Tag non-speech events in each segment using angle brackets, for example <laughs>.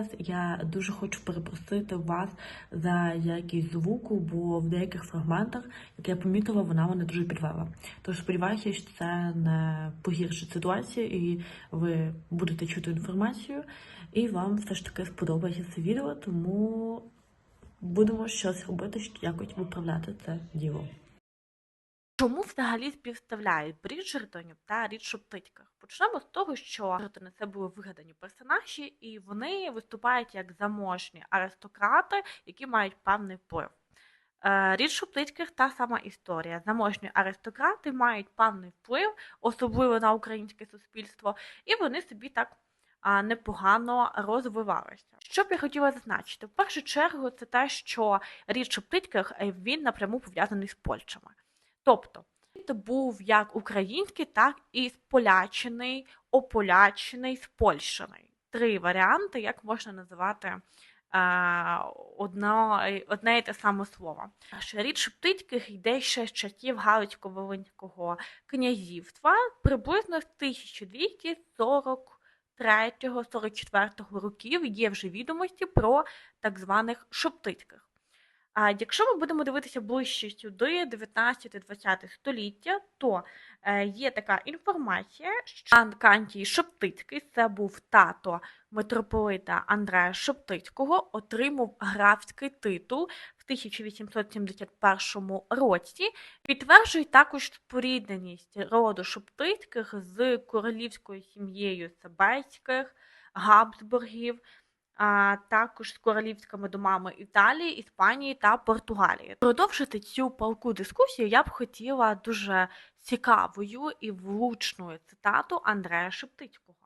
зараз я дуже хочу перепросити вас за якість звуку, бо в деяких фрагментах, як я помітила, вона мене дуже підвела. Тож сподіваюся, що це не погіршить ситуацію, і ви будете чути інформацію, і вам все ж таки сподобається це відео, тому будемо щось робити, щоб якось виправляти це діло. Чому взагалі співставляють Бріджертонів та Річу Птитьках? Почнемо з того, що Бріджертони це були вигадані персонажі, і вони виступають як заможні аристократи, які мають певний вплив. Е, Річ у Птитьких та сама історія. Заможні аристократи мають певний вплив, особливо на українське суспільство, і вони собі так непогано розвивалися. Що б я хотіла зазначити? В першу чергу, це те, що річ у Птитьках е, він напряму пов'язаний з Польщами. Тобто був як український, так і сполячений, ополячений, спольщений. Три варіанти, як можна називати е, одно, одне і те саме слово. Що річ Птицьких йде ще з часів Галицько-Волинського князівства приблизно з 1243-44 років є вже відомості про так званих Шоптицьких. А якщо ми будемо дивитися ближче сюди, 19-20 століття, то е, є така інформація, що Анкантій Шептицький, це був тато митрополита Андрея Шептицького, отримав графський титул в 1871 році. Підтверджує також спорідненість роду Шептицьких з королівською сім'єю Себецьких, Габсбургів а також з королівськими домами Італії, Іспанії та Португалії. Продовжити цю палку дискусію я б хотіла дуже цікавою і влучною цитату Андрея Шептицького: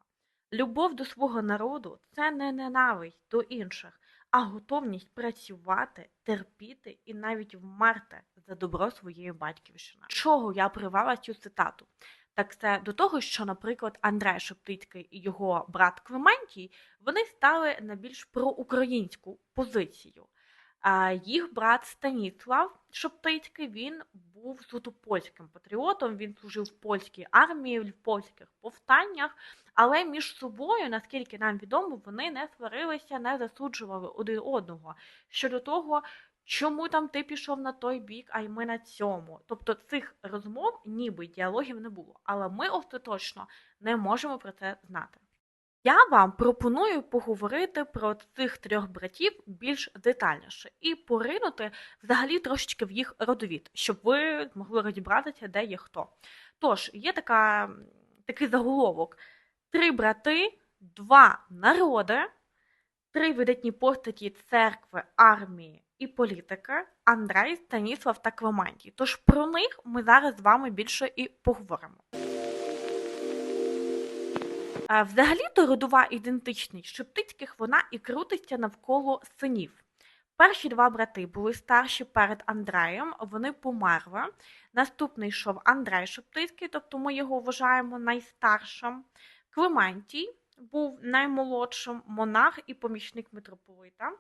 Любов до свого народу це не ненависть до інших, а готовність працювати, терпіти і навіть вмерти за добро своєї батьківщини. Чого я привела цю цитату? Так це до того, що, наприклад, Андрей Шептицький і його брат Клементій вони стали на більш проукраїнську позицію. А їх брат Станіслав Шептицький він був суто польським патріотом. Він служив в польській армії, в польських повстаннях, але між собою, наскільки нам відомо, вони не сварилися, не засуджували один одного щодо того, чому там ти пішов на той бік, а й ми на цьому. Тобто цих розмов, ніби діалогів не було, але ми остаточно не можемо про це знати. Я вам пропоную поговорити про цих трьох братів більш детальніше і поринути взагалі трошечки в їх родовід, щоб ви змогли розібратися, де є хто. Тож, є така, такий заголовок: три брати, два народи, три видатні постаті церкви, армії і політики Андрей, Станіслав та Клементій. Тож про них ми зараз з вами більше і поговоримо. Взагалі-то родова ідентичність Шептицьких вона і крутиться навколо синів. Перші два брати були старші перед Андреєм, вони померли. Наступний йшов Андрей Шептицький, тобто ми його вважаємо найстаршим. Клементій був наймолодшим монах і помічник митрополита.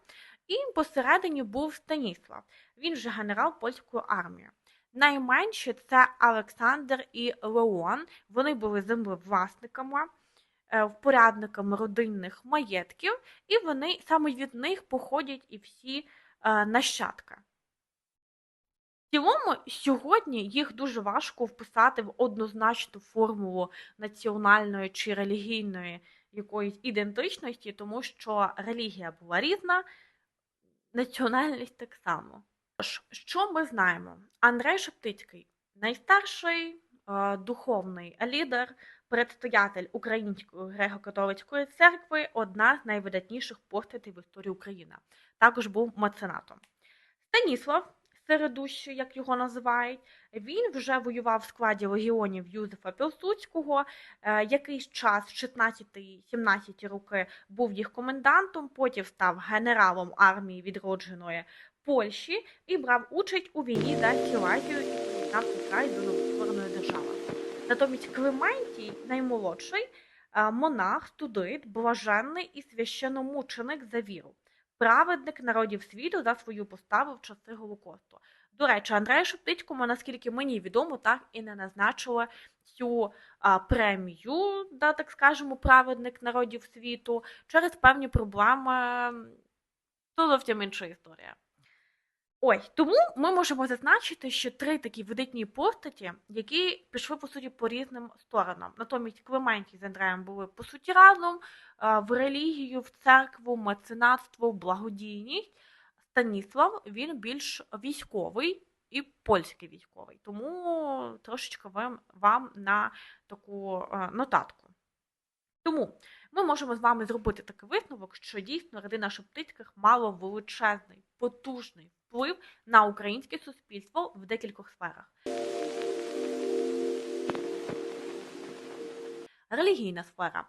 І посередині був Станіслав, він же генерал польської армії. Найменші це Олександр і Леон. Вони були землевласниками, е, впорядниками родинних маєтків, і вони саме від них походять і всі е, нащадки. В цілому, сьогодні їх дуже важко вписати в однозначну формулу національної чи релігійної якоїсь ідентичності, тому що релігія була різна, національність так само. Тож, що ми знаємо? Андрей Шептицький найстарший е, духовний лідер, предстоятель Української греко-католицької церкви, одна з найвидатніших постатей в історії України. Також був меценатом. Станіслав середущий, як його називають, він вже воював в складі легіонів Юзефа Пілсудського, е, якийсь час, в 16-17 роки, був їх комендантом, потім став генералом армії відродженої Польщі і брав участь у війні за Сілазію і приєднав край до новоствореної держави. Натомість Клементій, наймолодший, е, монах, студит, блаженний і священномученик за віру праведник народів світу за свою поставу в часи Голокосту. До речі, Андрею Шептицькому, наскільки мені відомо, так і не назначили цю а, премію, да, так скажемо, праведник народів світу через певні проблеми. То зовсім інша історія. Ой, тому ми можемо зазначити, що три такі видатні постаті, які пішли по суті по різним сторонам. Натомість Клементій з Андреєм були по суті разом в релігію, в церкву, меценатство, благодійність. Станіслав він більш військовий і польський військовий. Тому трошечки вам, вам на таку нотатку. Тому ми можемо з вами зробити такий висновок, що дійсно родина Шептицьких мала величезний, потужний вплив на українське суспільство в декількох сферах. Релігійна сфера.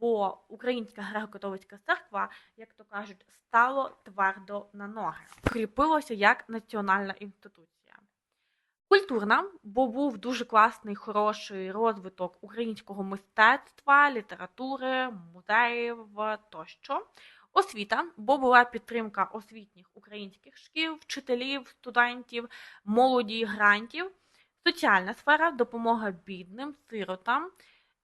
Бо Українська греко-католицька церква, як то кажуть, стало твердо на ноги, кріпилося як національна інституція. Культурна, бо був дуже класний, хороший розвиток українського мистецтва, літератури, музеїв тощо. Освіта, бо була підтримка освітніх українських шкіл, вчителів, студентів, молоді, грантів, соціальна сфера, допомога бідним, сиротам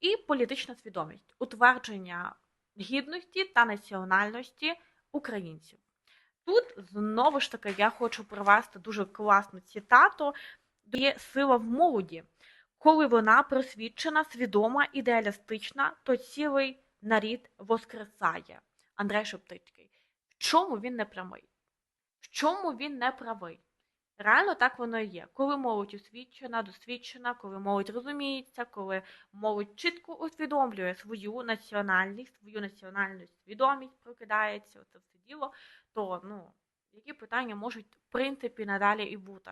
і політична свідомість, утвердження гідності та національності українців. Тут знову ж таки я хочу привести дуже класну цитату є сила в молоді. Коли вона просвідчена, свідома, ідеалістична, то цілий нарід воскресає. Андрей Шептицький. В чому він не прямий? В чому він не правий? Реально так воно і є. Коли молодь освічена, досвідчена, коли молодь розуміється, коли молодь чітко усвідомлює свою національність, свою національну свідомість, прокидається оце все діло, то ну, які питання можуть в принципі надалі і бути?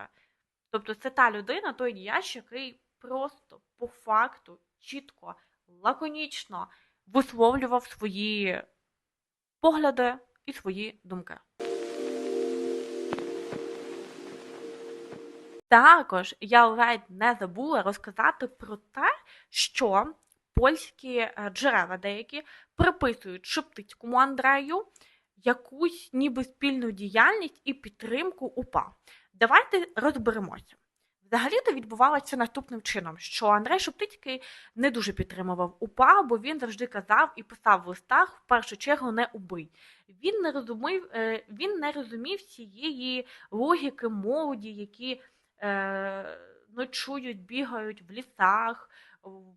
Тобто це та людина, той діяч, який просто по факту чітко, лаконічно висловлював свої погляди і свої думки. Також я ледь не забула розказати про те, що польські е, джерела деякі приписують Шептицькому Андрею якусь ніби спільну діяльність і підтримку УПА. Давайте розберемося. Взагалі-то відбувалося наступним чином, що Андрей Шептицький не дуже підтримував УПА, бо він завжди казав і писав в листах в першу чергу не убий. Він не розумів, е, він не розумів цієї логіки молоді, які е, ночують, бігають в лісах,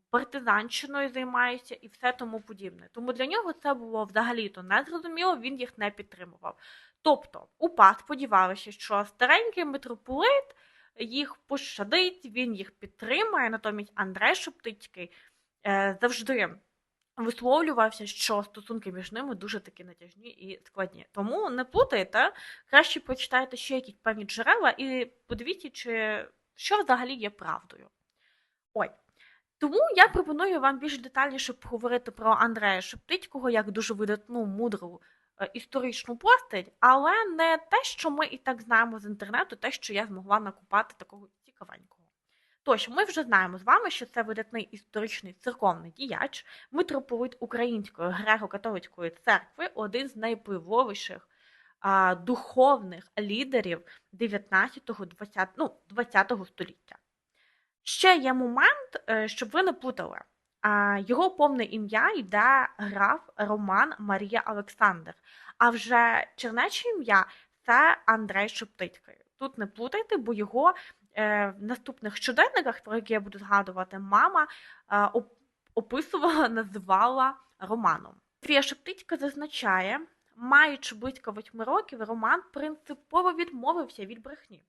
партизанщиною займаються і все тому подібне. Тому для нього це було взагалі-то незрозуміло, він їх не підтримував. Тобто УПА сподівалися, що старенький митрополит їх пощадить, він їх підтримає. Натомість Андрей Шептицький е, завжди висловлювався, що стосунки між ними дуже такі натяжні і складні. Тому не плутайте, краще почитайте ще якісь певні джерела і подивіться, чи що взагалі є правдою. Ой. Тому я пропоную вам більш детальніше поговорити про Андрея Шептицького як дуже видатну, мудру історичну постать, але не те, що ми і так знаємо з інтернету, те, що я змогла накупати такого цікавенького. Тож, ми вже знаємо з вами, що це видатний історичний церковний діяч, митрополит Української греко-католицької церкви, один з найвпливовіших а, духовних лідерів 19-20 ну, 20 століття. Ще є момент, е, щоб ви не плутали. Його повне ім'я йде граф Роман Марія Олександр. А вже чернече ім'я це Андрей Шептицький. Тут не плутайте, бо його е, в наступних щоденниках, про які я буду згадувати, мама е, описувала, <laughs> називала Романом. Фія Шептицька зазначає, маючи близько восьми років, Роман принципово відмовився від брехні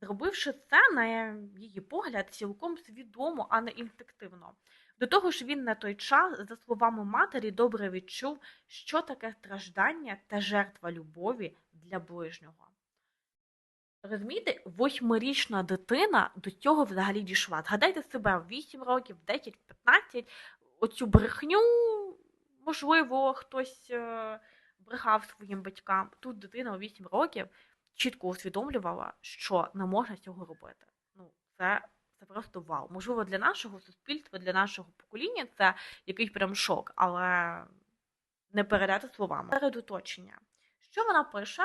зробивши це, на її погляд, цілком свідомо, а не інстинктивно. До того ж, він на той час, за словами матері, добре відчув, що таке страждання та жертва любові для ближнього. Розумієте, восьмирічна дитина до цього взагалі дійшла. Згадайте себе в 8 років, 10, 15, оцю брехню, можливо, хтось е, брехав своїм батькам. Тут дитина у 8 років чітко усвідомлювала, що не можна цього робити. Ну, це, просто вау. Можливо, для нашого суспільства, для нашого покоління це якийсь прям шок, але не передати словами. Перед оточення. Що вона пише?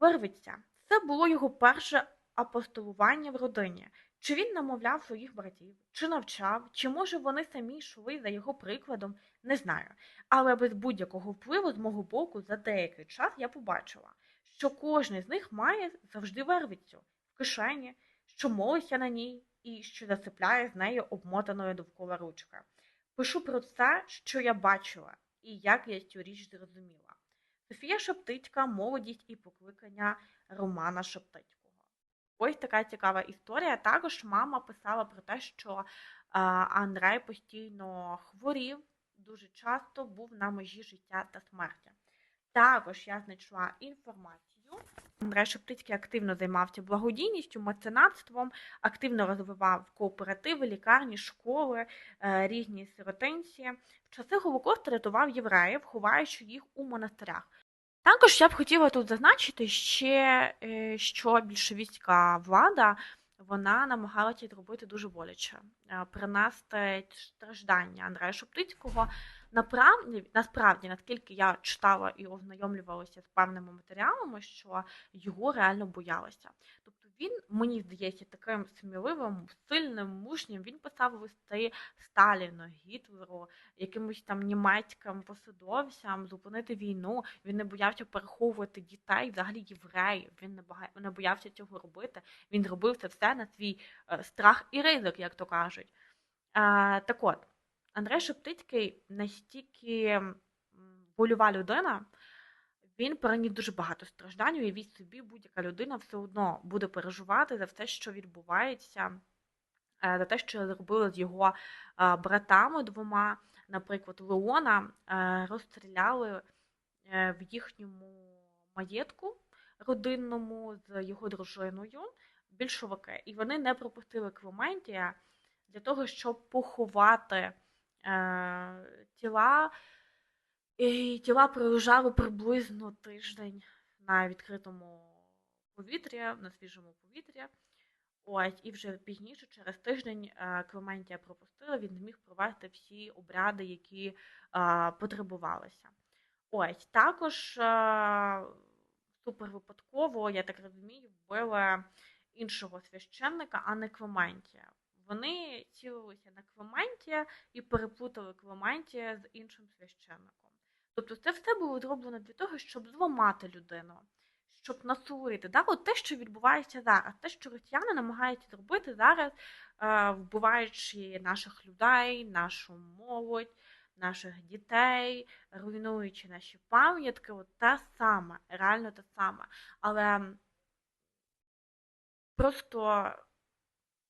Вирветься. Це було його перше апостолування в родині. Чи він намовляв своїх братів, чи навчав, чи може вони самі йшли за його прикладом, не знаю. Але без будь-якого впливу з мого боку за деякий час я побачила, що кожен з них має завжди вервицю в кишені, що молиться на ній і що засипляє з нею обмотаною довкола ручка. Пишу про все, що я бачила, і як я цю річ зрозуміла. Софія Шептицька, молодість і покликання Романа Шептицького. Ось така цікава історія. Також мама писала про те, що а, Андрей постійно хворів, дуже часто був на межі життя та смерті. Також я знайшла інформацію. Андрей Шептицький активно займався благодійністю, меценатством, активно розвивав кооперативи, лікарні, школи, е, різні сиротинці. В часи Голокосту рятував євреїв, ховаючи їх у монастирях. Також я б хотіла тут зазначити ще, е, що більшовістська влада вона намагалася зробити дуже боляче, е, принести страждання Андрея Шептицького. Насправді, наскільки я читала і ознайомлювалася з певними матеріалами, що його реально боялися. Він, мені здається, таким сміливим, сильним, мужнім. Він писав листи Сталіну, Гітлеру, якимось там німецьким посадовцям зупинити війну. Він не боявся переховувати дітей, взагалі євреїв. Він не боявся цього робити. Він робив це все на свій е, страх і ризик, як то кажуть. Е, так от, Андрей Шептицький настільки м, больова людина, він переніс дуже багато страждань. Уявіть собі, будь-яка людина все одно буде переживати за все, що відбувається, е, за те, що зробили з його е, братами двома. Наприклад, Леона е, розстріляли в їхньому маєтку родинному з його дружиною більшовики. І вони не пропустили Клементія для того, щоб поховати тіла. І тіла пролежали приблизно тиждень на відкритому повітрі, на свіжому повітрі. Ось, і вже пізніше, через тиждень, е, Клементія пропустила, він зміг провести всі обряди, які е, потребувалися. Ось, також е, супер випадково, я так розумію, вбили іншого священника, а не Клементія. Вони цілилися на Клементія і переплутали Клементія з іншим священником. Тобто це все було зроблено для того, щоб зламати людину, щоб насурити. Да? От те, що відбувається зараз, те, що росіяни намагаються зробити зараз, е, вбиваючи наших людей, нашу молодь, наших дітей, руйнуючи наші пам'ятки, от те саме, реально те саме. Але просто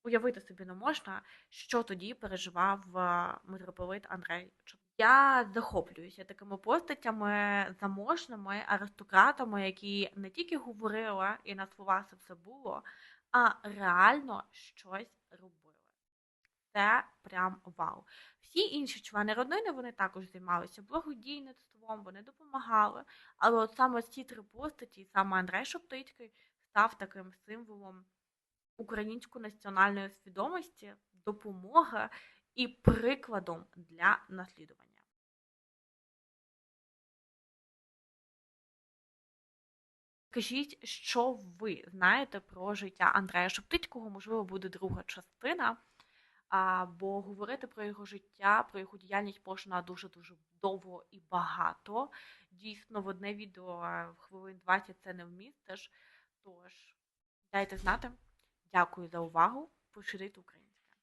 уявити собі не можна, що тоді переживав е, митрополит Андрей Чоп. Я захоплююся такими постатями заможними аристократами, які не тільки говорили і на слова це все було, а реально щось робили. Це прям вау. Всі інші члени родини вони також займалися благодійництвом, вони допомагали. Але от саме ці три постаті, саме Андрей Шептицький, став таким символом української національної свідомості, допомоги і прикладом для наслідування. Скажіть, що ви знаєте про життя Андрея Шептицького? Можливо, буде друга частина. А, бо говорити про його життя, про його діяльність можна дуже-дуже довго і багато. Дійсно, в одне відео е, в хвилин 20 це не вмістиш. Тож, дайте знати. Дякую за увагу. Поширити українське.